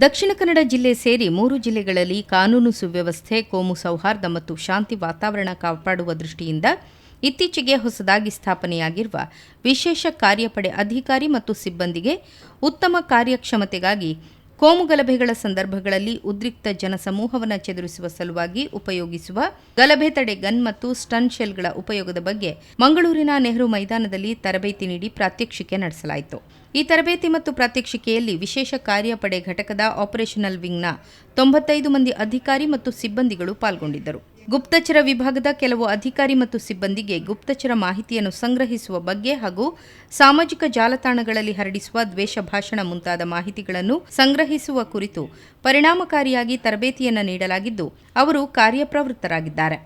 ದಕ್ಷಿಣ ಕನ್ನಡ ಜಿಲ್ಲೆ ಸೇರಿ ಮೂರು ಜಿಲ್ಲೆಗಳಲ್ಲಿ ಕಾನೂನು ಸುವ್ಯವಸ್ಥೆ, ಕೋಮು ಸೌಹಾರ್ದ ಮತ್ತು ಶಾಂತಿ ವಾತಾವರಣ ಕಾಪಾಡುವ ದೃಷ್ಟಿಯಿಂದ ಇತ್ತೀಚೆಗೆ ಹೊಸದಾಗಿ ಸ್ಥಾಪನೆಯಾಗಿರುವ ವಿಶೇಷ ಕಾರ್ಯಪಡೆ ಅಧಿಕಾರಿ ಮತ್ತು ಸಿಬ್ಬಂದಿಗೆ ಉತ್ತಮ ಕಾರ್ಯಕ್ಷಮತೆಗಾಗಿ ಕೋಮು ಗಲಭೆಗಳ ಸಂದರ್ಭಗಳಲ್ಲಿ ಉದ್ರಿಕ್ತ ಜನಸಮೂಹವನ್ನು ಚದುರಿಸುವ ಸಲುವಾಗಿ ಉಪಯೋಗಿಸುವ ಗಲಭೆ ತಡೆ ಗನ್ ಮತ್ತು ಸ್ಟನ್ ಶೆಲ್ಗಳ ಉಪಯೋಗದ ಬಗ್ಗೆ ಮಂಗಳೂರಿನ ನೆಹರು ಮೈದಾನದಲ್ಲಿ ತರಬೇತಿ ನೀಡಿ ಪ್ರಾತ್ಯಕ್ಷಿಕೆ ನಡೆಸಲಾಯಿತು. ಈ ತರಬೇತಿ ಮತ್ತು ಪ್ರಾತ್ಯಕ್ಷಿಕೆಯಲ್ಲಿ ವಿಶೇಷ ಕಾರ್ಯಪಡೆ ಘಟಕದ ಆಪರೇಷನಲ್ ವಿಂಗ್ನ ತೊಂಬತ್ತೈದು ಮಂದಿ ಅಧಿಕಾರಿ ಮತ್ತು ಸಿಬ್ಬಂದಿಗಳು ಪಾಲ್ಗೊಂಡಿದ್ದರು. ಗುಪ್ತಚರ ವಿಭಾಗದ ಕೆಲವು ಅಧಿಕಾರಿ ಮತ್ತು ಸಿಬ್ಬಂದಿಗೆ ಗುಪ್ತಚರ ಮಾಹಿತಿಯನ್ನು ಸಂಗ್ರಹಿಸುವ ಬಗ್ಗೆ ಹಾಗೂ ಸಾಮಾಜಿಕ ಜಾಲತಾಣಗಳಲ್ಲಿ ಹರಡಿಸುವ ದ್ವೇಷ ಭಾಷಣ ಮುಂತಾದ ಮಾಹಿತಿಗಳನ್ನು ಸಂಗ್ರಹಿಸುವ ಕುರಿತು ಪರಿಣಾಮಕಾರಿಯಾಗಿ ತರಬೇತಿಯನ್ನು ನೀಡಲಾಗಿದ್ದು, ಅವರು ಕಾರ್ಯಪ್ರವೃತ್ತರಾಗಿದ್ದಾರೆ!